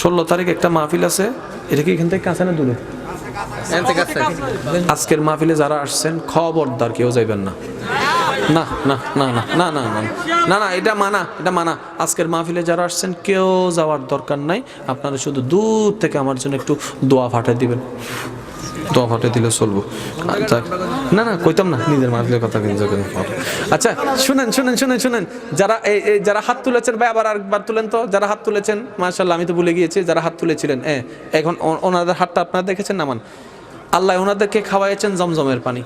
ষোলো তারিখ একটা মাহফিল আছে। এটা কি এখান থেকে কাছে না দূরে? আজকের মাহফিলে যারা আসছেন খবরদার কেউ যাইবেন না। না না না না না না না না না এটা মানা এটা মানা। আজকের মাহফিলে যারা আসছেন কেউ যাওয়ার দরকার নাই। আপনারা শুধু দূর থেকে আমার জন্য একটু দোয়া ফাটাই দিবেন। দোয়া ফাটাই দিলে চলবো। না না, কইতাম না, নিজের মাহফিলের কথা কিন্তু আচ্ছা শুনেন শুনেন শুনেন শুনেন, যারা এই যারা হাত তুলেছেন, ভাই, আবার আরেকবার তুলেন তো, যারা হাত তুলেছেন মাশাল্লাহ আমি তো ভুলে গিয়েছি, যারা হাত তুলেছিলেন হ্যাঁ এখন ওনাদের হাতটা আপনারা দেখেছেন নামান আল্লাহ ওনাদেরকে খাওয়াইছেন জমজমের পানি।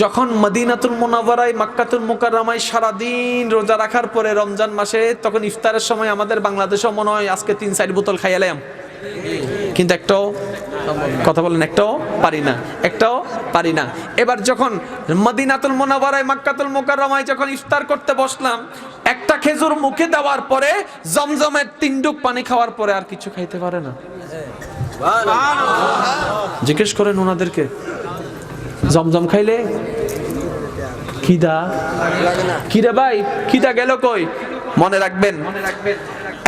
যখন মদিনাতুল মোনাবারায় মাক্কাতুল মুকাররামায় সারাদিন রোজা রাখার পরে রমজান মাসে, তখন ইফতারের সময় আমাদের বাংলাদেশেও মনে হয় আজকে তিন, চার বোতল খাইয়ালাম কিন্তু একটাও কথা বলেন একটাও পারি না একটাও পারি না। এবার যখন মদিনাতুল মোনাবারায় মাক্কাতুল মুকাররমায় যখন ইফতার করতে বসলাম একটা খেজুর মুখে দেওয়ার পরে জমজমের তিন ডুব পানি খাওয়ার পরে আর কিছু খাইতে পারে না। জিজ্ঞেস করেন ওনাদেরকে জমজম খাইলে খিদা? কিরে ভাই খিদা গেল কই? মনে রাখবেন।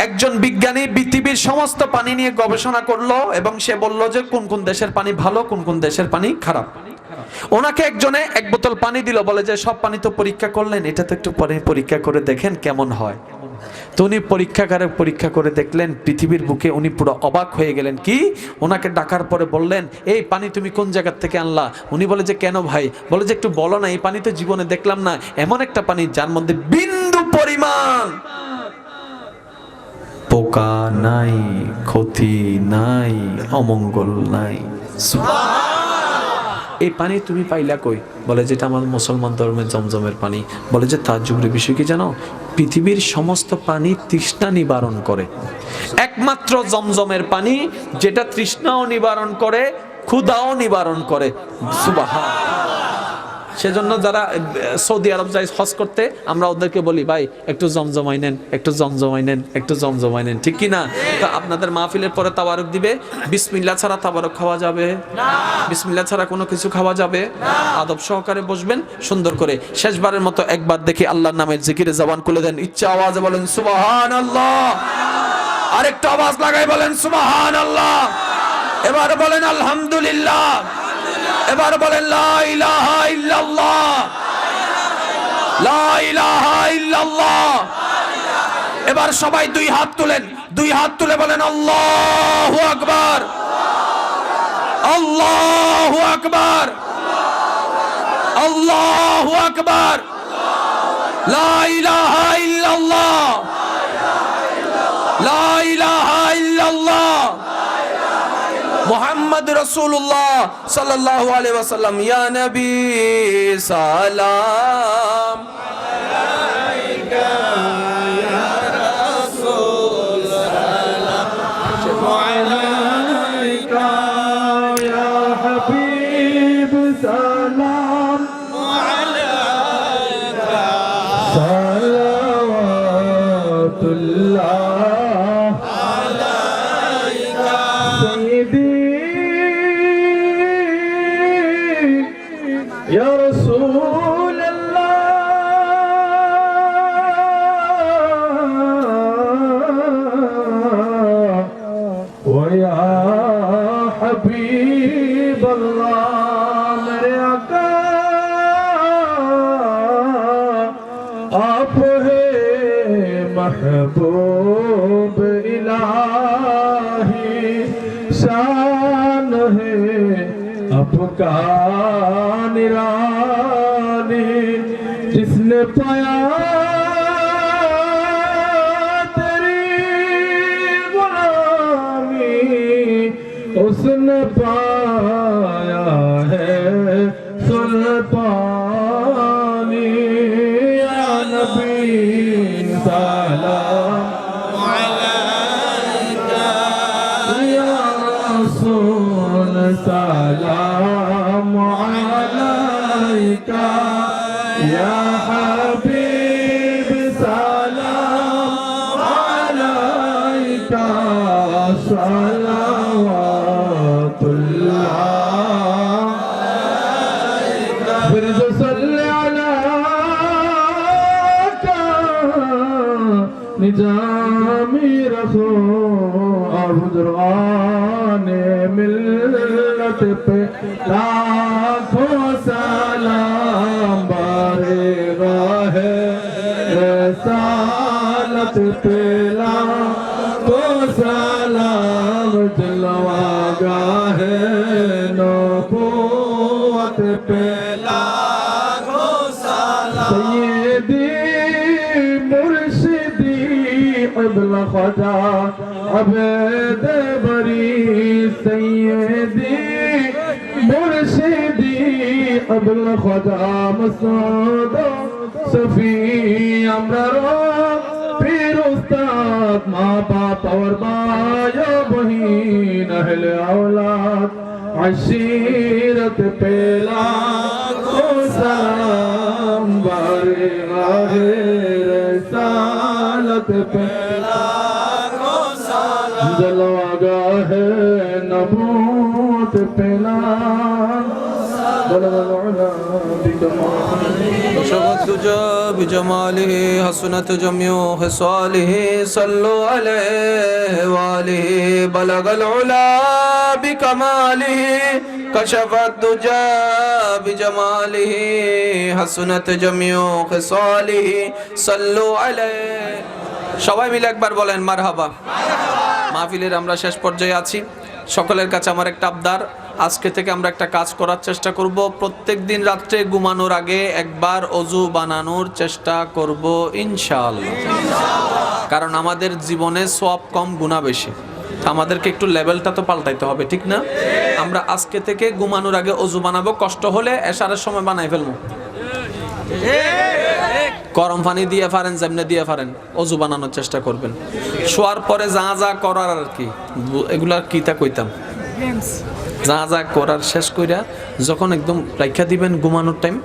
একজন বিজ্ঞানী পৃথিবীর সমস্ত পানি নিয়ে গবেষণা করল এবং সে বলল যে কোন কোন দেশের পানি ভালো, কোন কোন দেশের পানি খারাপ। ওনাকে একজনে এক বোতল পানি দিল, বলে যে সব পানি তো পরীক্ষা করলেন, এটা তো একটু পরে পরীক্ষা করে দেখেন কেমন হয়। তো উনি পরীক্ষাগারে পরীক্ষা করে দেখলেন, পৃথিবীর বুকে উনি পুরো অবাক হয়ে গেলেন। কি? ওনাকে ডাকার পরে বললেন, এই পানি তুমি কোন জায়গার থেকে আনলা? উনি বলে যে, কেন ভাই? বলে যে, একটু বলো না, এই পানি তো জীবনে দেখলাম না, এমন একটা পানি যার মধ্যে বিন্দু পরিমাণ পোকা নাই, ক্ষতি নাই, অমঙ্গল নাই। এই পানি তুমি পাইলা কই? বলে যেটা আমার মুসলমান ধর্মের জমজমের পানি। বলে যে তার যুগের বিষয় কি জানো? পৃথিবীর সমস্ত পানি তৃষ্ণা নিবারণ করে। একমাত্র জমজমের পানি যেটা তৃষ্ণাও নিবারণ করে, ক্ষুধাও নিবারণ করে। সুবাহা সেজন্য যারা সৌদি আরব যায় হজ করতে, আমরা ওদেরকে বলি, ভাই, একটু জমজমাই নেন, একটু জমজমাই নেন, একটু জমজমাই নেন। ঠিক কি না তা আপনাদের মাহফিলের পরে তাবারক দিবে। বিসমিল্লা ছাড়া তাবারক খাওয়া যাবে। বিসমিল্লা ছাড়া কোনো কিছু খাওয়া যাবে। আদব সহকারে বসবেন, সুন্দর করে। শেষবারের মতো একবার দেখি আল্লাহর নামের জিকিরে জবান খুলে দেন। ইচ্ছা আওয়াজে বলেন সুবাহান আল্লাহ আরেকটা আওয়াজ লাগাই বলেন সুবাহান আল্লাহ এবার বলেন, আলহামদুলিল্লাহ। এবার বলেন এবার সবাই দুই হাত তুলেন। দুই হাত তুলে বলেন, আল্লাহু আকবার। আল্লাহু আকবার। আল্লাহু আকবার। লা ইলাহা ইল্লাল্লাহ। লা ইলাহা ইল্লাল্লাহ। মোহাম্মদ রসুল্লাহ সাল্লাহ আলহাম ইয়া নবী সালাম। الله محبوب الہی شان ہے افغان رانی جس نے پایا جامی رکھو حضران ملت پہ لاکھو سلام بارے راہ رسالت پہ قبل خدا عبد بری سیدی مرشدی قبل خدا مسعود صفی امرار پیر استاد ما باپ اور بایا بہین اہل أولاد عشیرت پیلا کو سلام بارے پہ۔ جلواگا ہے نبوت پہلا شفت تجا بجماله حسنت جميع خصاله صلوا عليه وآله بلغ العلا بكماله كشف الدجا بجماله حسنت جميع خصاله صلوا عليه সবাই মিলে একবার বলেন মার হাবা মাহফিলের আমরা শেষ পর্যায়ে আছি। সকলের কাছে আমার একটা আবদার। আজকে থেকে আমরা একটা কাজ করার চেষ্টা করব। প্রত্যেক দিন রাত্রে ঘুমানোর আগে একবার অজু বানানোর চেষ্টা করব, ইনশাআল্লাহ। কারণ আমাদের জীবনে সব কম গুণা বেশি। আমাদেরকে একটু লেভেলটা তো পাল্টাইতে হবে, ঠিক না? আমরা আজকে থেকে ঘুমানোর আগে অজু বানাবো। কষ্ট হলে এশারের সময় বানাই ফেলব। গরম পানি দিয়ে পারেন যেমনি দিয়ে পারেন অজু বানানোর চেষ্টা করবেন। শোয়ার পরে যা যা করার আর কি এগুলার কি তা কইতাম। যা যা করার শেষ কইরা যখন একদম রাইখা দিবেন ঘুমানোর টাইম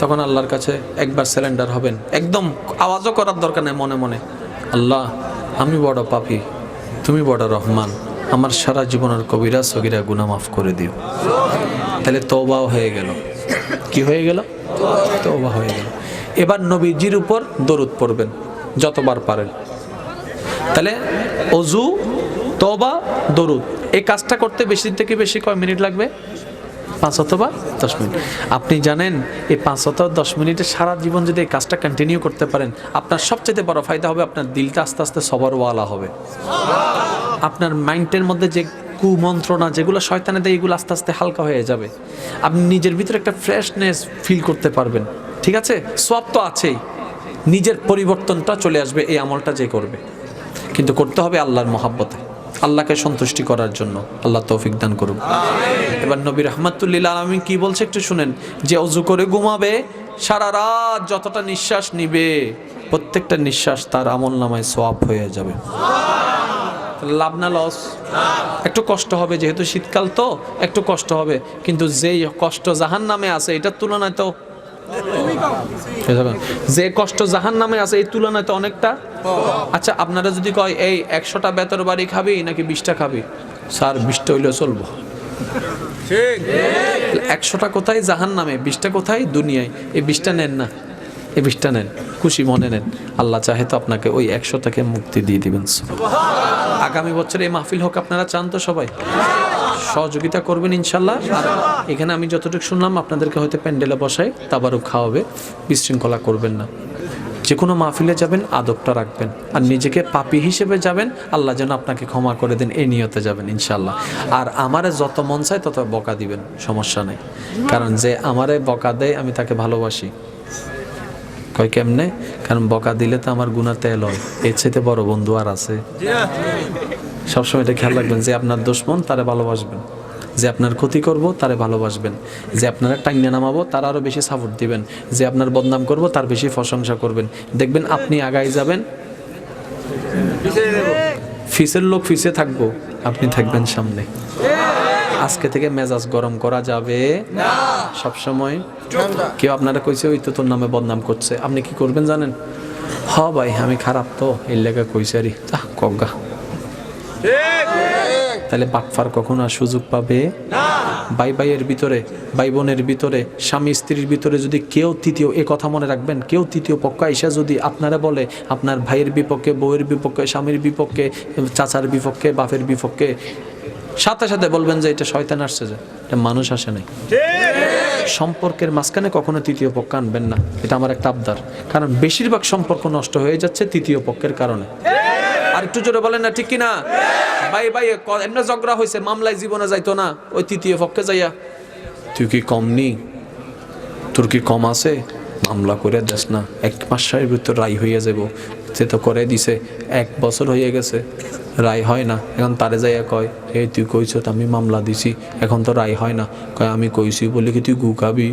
তখন আল্লাহর কাছে একবার সিলিন্ডার হবেন। একদম আওয়াজও করার দরকার নেই মনে মনে। আল্লাহ আমি বড় পাপি তুমি বড় রহমান আমার সারা জীবনের কবিরা সগিরা গুনাহ মাফ করে দিও। তাহলে তওবাও হয়ে গেল। কি হয়ে গেল? তওবা হয়ে গেল। এবার নবীজির উপর দরুদ পড়বেন, যতবার পারেন। তাহলে অজু তবা দরুদ, এই কাজটা করতে বেশি থেকে বেশি কয় মিনিট লাগবে? পাঁচ অথবা দশ মিনিট। আপনি জানেন, এই পাঁচ অথবা দশ মিনিটে সারা জীবন যদি এই কাজটা কন্টিনিউ করতে পারেন, আপনার সবচেয়ে বড় ফায়দা হবে, আপনার দিলটা আস্তে আস্তে সবরওয়ালা হবে। আপনার মাইন্ডের মধ্যে যে কুমন্ত্রণা যেগুলো শয়তানে দেয় এগুলো আস্তে আস্তে হালকা হয়ে যাবে। আপনি নিজের ভিতরে একটা ফ্রেশনেস ফিল করতে পারবেন। ঠিক আছে? সব তো আছেই। নিজের পরিবর্তনটা চলে আসবে এই আমলটা যে করবে। কিন্তু করতে হবে আল্লাহর মহাব্বতে। আল্লাহকে সন্তুষ্টি করার জন্য। আল্লাহ তৌফিক দান করুন এবার নবী রহমাতুল্লিল আলমী কি বলছে একটু শুনেন। যে অজু করে ঘুমাবে সারা রাত যতটা নিঃশ্বাস নিবে প্রত্যেকটা নিঃশ্বাস তার আমল নামায় সোয়াব হয়ে যাবে। লাভ না লস? একটু কষ্ট হবে যেহেতু শীতকাল তো একটু কষ্ট হবে। কিন্তু যেই কষ্ট জাহান নামে আছে এটার তুলনায় তো যে কষ্ট জাহান নামে আছে এই তুলনায় তো অনেকটা। আচ্ছা আপনারা যদি কয় এই একশোটা বেতর বাড়ি খাবি নাকি বিশটা খাবি? স্যার বিশটা হইলেও চলবো। একশোটা কোথায়? জাহান নামে বিশটা কোথায়? দুনিয়ায়। এই বিশটা নেন না। এই বিশটা নেন, খুশি মনে নেন। আল্লাহ চাহে তো আপনাকে ওই একশোটাকে মুক্তি দিয়ে দিবেন। আগামী বছর এই মাহফিল হোক, আপনারা চান তো সবাই। সহযোগিতা করবেন ইনশাল্লাহ। আর এখানে আমি যতটুকু শুনলাম, আপনাদেরকে হয়তো প্যান্ডেলে বসাই তাবারও খাওয়াবে, বিশৃঙ্খলা করবেন না। যে কোনো মাহফিলে যাবেন, আদবটা রাখবেন। আর নিজেকে পাপি হিসেবে যাবেন, আল্লাহ যেন আপনাকে ক্ষমা করে দেন, এই নিয়তে যাবেন ইনশাল্লাহ। আর আমারে যত মন চায়, তত বকা দিবেন, সমস্যা নেই। কারণ যে আমারে বকা দেয়, আমি তাকে ভালোবাসি। কয় কেমনে? কারণ বকা দিলে তো আমার গুণা তেল হয়। এর চাইতে বড় বন্ধু আর আছে। সবসময় এটা খেয়াল রাখবেন যে আপনার দুশ্মন তারে ভালোবাসবেন। যে আপনার ক্ষতি করব তারে ভালোবাসবেন। যে আপনারা টাইনে নামাবো তার আরও বেশি সাপোর্ট দিবেন। যে আপনার বদনাম করব তার বেশি প্রশংসা করবেন। দেখবেন আপনি আগাই যাবেন। ফিসের লোক ফিসে থাকব। আপনি থাকবেন সামনে। আজকে থেকে মেজাজ গরম করা যাবে। সব সময়। কেউ আপনারা কইছে ওই তো তোর নামে বদনাম করছে। আপনি কি করবেন জানেন? হ ভাই আমি খারাপ তো এর লেগে কইছে আরে আহ কজ্ঞা তাহলে বাটফার কখনো আর সুযোগ পাবে? ভাই ভাইয়ের ভিতরে ভাই বোনের ভিতরে স্বামী স্ত্রীর ভিতরে যদি কেউ তৃতীয় এ কথা মনে রাখবেন কেউ তৃতীয় পক্ষ এসে যদি আপনারা বলে আপনার ভাইয়ের বিপক্ষে বউয়ের বিপক্ষে স্বামীর বিপক্ষে চাচার বিপক্ষে বাপের বিপক্ষে সাথে সাথে বলবেন যে এটা শয়তান আসছে যে, এটা মানুষ আসে নাই। সম্পর্কের মাঝখানে কখনো তৃতীয় পক্ষ আনবেন না, এটা আমার একটা আবদার। কারণ বেশিরভাগ সম্পর্ক নষ্ট হয়ে যাচ্ছে তৃতীয় পক্ষের কারণে। আর একটু জোরে বলেন না, ঠিক কি না ভাই ভাই এমনি ঝগড়া হয়েছে মামলায় জীবনে যাইতো না, ওই তৃতীয় পক্ষে যাইয়া। তুই কি কম নি? তোর কি কম আছে? মামলা করে দেস না, এক মাস মাসের ভিতর রায় হইয়া যাব সে তো করে দিছে, এক বছর হয়ে গেছে। রায় হয় না। এখন তারে যাইয়া কয়, এই তুই কইছ আমি মামলা দিছি, এখন তো রায় হয় না। কয়, আমি কইছি বলে কি তুই গু খাবি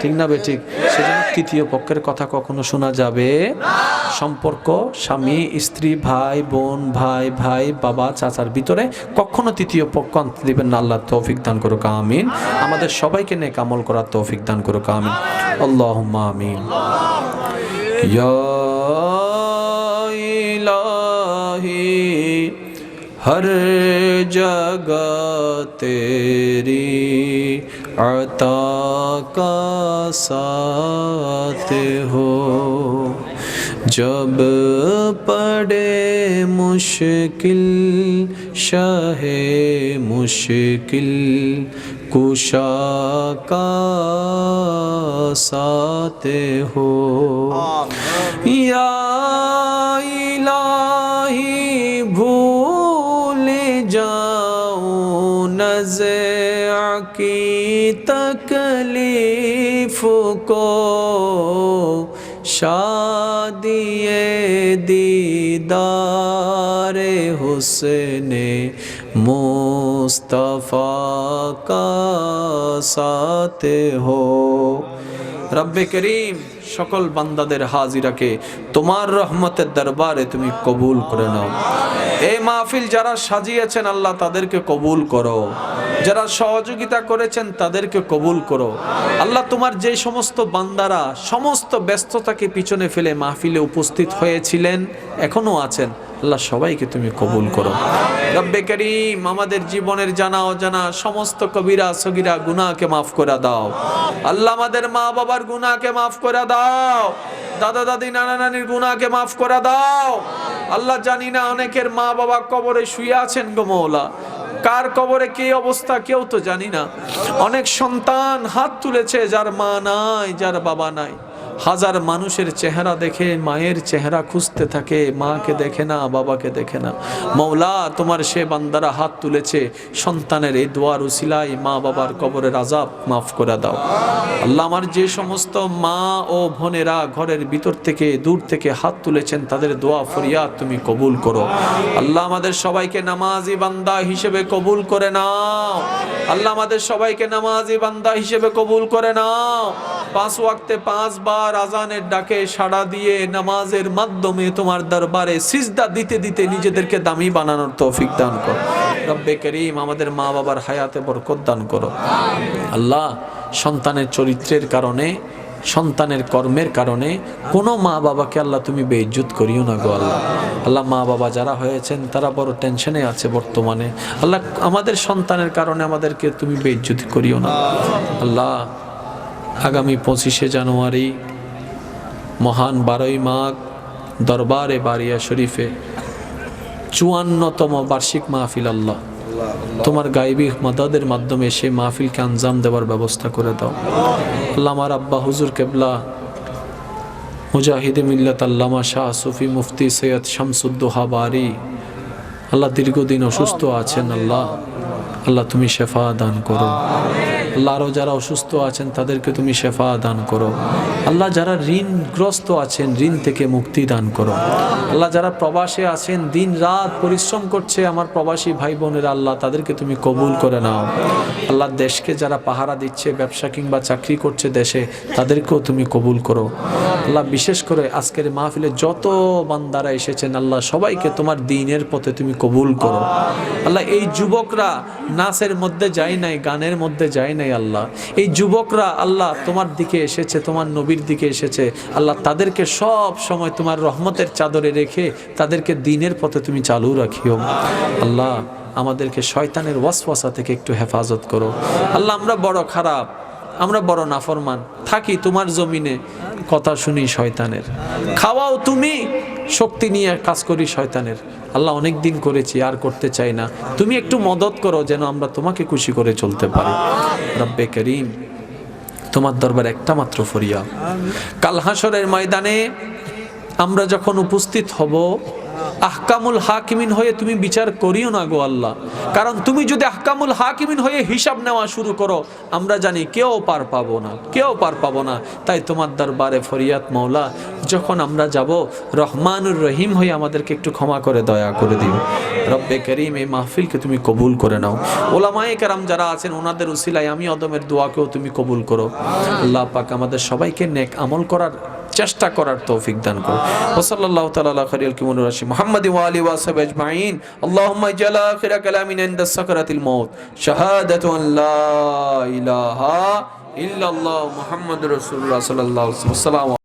ঠিক না বে, ঠিক। সেজন্য তৃতীয় পক্ষের কথা কখনো শোনা যাবে সম্পর্ক, স্বামী, স্ত্রী, ভাই, বোন, ভাই ভাই, বাবা, চাচার ভিতরে কখনো তৃতীয় পক্ষ আনতে দিবেন না। আল্লাহ তৌফিক দান করুক, আমিন। আমাদের সবাইকে নেক কামল করার তৌফিক দান করুক, আমিন। আল্লাহ আমিন। ইয়া ہر جگہ تیری عطا کا ساتھ ہو۔ جب پڑے مشکل شاہ مشکل کشا کا ساتھ ہو۔ یا شادی دیدار حسن مصطفیٰ کا ساتھ ہو۔ رب کریم সকল বান্দাদের হাজিরাকে তোমার রহমতের দরবারে তুমি কবুল করে নাও। এই মাহফিল যারা সাজিয়েছেন, আল্লাহ তাদেরকে কবুল করো। যারা সহযোগিতা করেছেন, তাদেরকে কবুল করো। আল্লাহ তোমার যে সমস্ত বান্দারা সমস্ত ব্যস্ততাকে পিছনে ফেলে মাহফিলে উপস্থিত হয়েছিলেন, এখনও আছেন। আল্লাহ সবাইকে তুমি কবুল করো। রব্বে করিম, আমাদের জীবনের জানা অজানা সমস্ত কবিরা, সগিরা গুনাহকে মাফ করে দাও। আল্লাহ আমাদের মা বাবার গুনাহকে মাফ করে দাও। দাদা দাদি নানা নানির গুনাহকে মাফ করে দাও। আল্লাহ জানি না অনেকের মা বাবা কবরে শুয়ে আছেন গো মৌলা। কার কবরে কি অবস্থা কেউ তো জানি না। অনেক সন্তান হাত তুলেছে যার মা নাই, যার বাবা নাই। হাজার মানুষের চেহারা দেখে মায়ের চেহারা খুঁজতে থাকে, মাকে দেখে না, বাবাকে দেখে না। মৌলা, তোমার সে বান্দারা হাত তুলেছে, সন্তানের এই দোয়ার উসিলাই মা বাবার কবরের আজাব মাফ করে দাও। আল্লাহ আমার যে সমস্ত মা ও বোনেরা ঘরের ভিতর থেকে, দূর থেকে হাত তুলেছেন, তাদের দোয়া ফরিয়াদ তুমি কবুল করো। আল্লাহ আমাদের সবাইকে নামাজি বান্দা হিসেবে কবুল করে নাও। আল্লাহ আমাদের সবাইকে নামাজি বান্দা হিসেবে কবুল করে নাও। পাঁচ ওয়াক্তে পাঁচবার আজানের ডাকে সাড়া দিয়ে নামাজের মাধ্যমে তোমার দরবারে সিজদা দিতে দিতে নিজেদেরকে দামি বানানোর তৌফিক দান করো। রব্বে করিম আমাদের মা বাবার হায়াতে বরকত দান করো। আল্লাহ, সন্তানের চরিত্রের কারণে, সন্তানের কর্মের কারণে কোনো মা বাবাকে আল্লাহ তুমি বেইজ্জত করিও না গো আল্লাহ। আল্লাহ, মা বাবা যারা হয়েছেন তারা বড় টেনশনে আছে বর্তমানে। আল্লাহ, আমাদের সন্তানের কারণে আমাদেরকে তুমি বেইজ্জত করিও না। আল্লাহ, আগামী পঁচিশে জানুয়ারি মহান বারোই মাঘ দরবারে বারিয়া শরীফে চুয়ান্নতম বার্ষিক মাহফিল আল্লাহ। তোমার গাইবী মাদাদের মাধ্যমে সেই মাহফিলকে আঞ্জাম দেওয়ার ব্যবস্থা করে দাও। আল্লাহ আমার আব্বা হুজুর কেবলা, মুজাহিদে মিল্লাত আল্লামা শাহ সুফি মুফতি সৈয়দ শামসুদ্দোহা বারি। আল্লাহ দীর্ঘদিন অসুস্থ আছেন আল্লাহ। আল্লাহ তুমি শেফা দান করো। আল্লাহ আরও যারা অসুস্থ আছেন, তাদেরকে তুমি শেফা দান করো। আল্লাহ যারা ঋণগ্রস্ত আছেন, ঋণ থেকে মুক্তি দান করো। আল্লাহ যারা প্রবাসে আছেন, দিন রাত পরিশ্রম করছে, আমার প্রবাসী ভাই বোনেরা আল্লাহ তাদেরকে তুমি কবুল করে নাও। আল্লাহ দেশকে যারা পাহারা দিচ্ছে, ব্যবসা কিংবা চাকরি করছে দেশে, তাদেরকেও তুমি কবুল করো। আল্লাহ বিশেষ করে আজকের মাহফিলে যত বান্দারা এসেছেন, আল্লাহ সবাইকে তোমার দিনের পথে তুমি কবুল করো। আল্লাহ এই যুবকরা নাচের মধ্যে যায় নাই, গানের মধ্যে যায় নাই আল্লাহ। এই যুবকরা আল্লাহ তোমার দিকে এসেছে, তোমার নবীর দিকে এসেছে। আল্লাহ তাদেরকে সব সময় তোমার রহমতের চাদরে রেখে তাদেরকে দিনের পথে তুমি চালু রাখিও। আল্লাহ আমাদেরকে শয়তানের ওয়াসওয়াসা থেকে একটু হেফাজত করো। আল্লাহ আমরা বড় খারাপ, আমরা বড় নাফরমান, থাকি তোমার জমিনে। কথা শুনি শয়তানের। খাওয়াও তুমি, শক্তি নিয়ে কাজ করি শয়তানের। আল্লাহ অনেক দিন করেছি, আর করতে চাই না। তুমি একটু মদত করো যেন আমরা তোমাকে খুশি করে চলতে পারি। রব্বে করিম, তোমার দরবার একটা মাত্র ফরিয়া কাল হাসরের ময়দানে আমরা যখন উপস্থিত হব আহকামুল হাকিমিন হয়ে তুমি বিচার করিও না গো আল্লাহ। কারণ তুমি যদি আহকামুল হাকিমিন হয়ে হিসাব নেওয়া শুরু করো, আমরা জানি কেউ পার পাবো না, কেউ পার পাবো না। তাই তোমার দরবারে ফরিয়াত মৌলা যখন আমরা যাব, রহমানুর রহিম হয়ে আমাদেরকে একটু ক্ষমা করে দয়া করে দিও। রব্বে করিম, এই মাহফিলকে তুমি কবুল করে নাও। ওলামায়ে কেরাম যারা আছেন, ওনাদের উসিলায় আমি অদমের দোয়াকেও তুমি কবুল করো। আল্লাহ পাক আমাদের সবাইকে নেক আমল করার চেষ্টা করার তৌফিক দান করো ওসল্লাল্লাহু তাআলা আলা খাইরিল কিমুনুর রাশি মুহাম্মাদি ওয়া আলিহি ওয়া সাহবিহি আজমাইন। আল্লাহুম্মা ইজআল আখিরা কালামিনা ইনদা সাকরাতিল মাউত। শাহাদাতু আন লা ইলাহা ইল্লাল্লাহ মুহাম্মাদুর রাসূলুল্লাহ সাল্লাল্লাহু আলাইহি ওয়াসাল্লাম।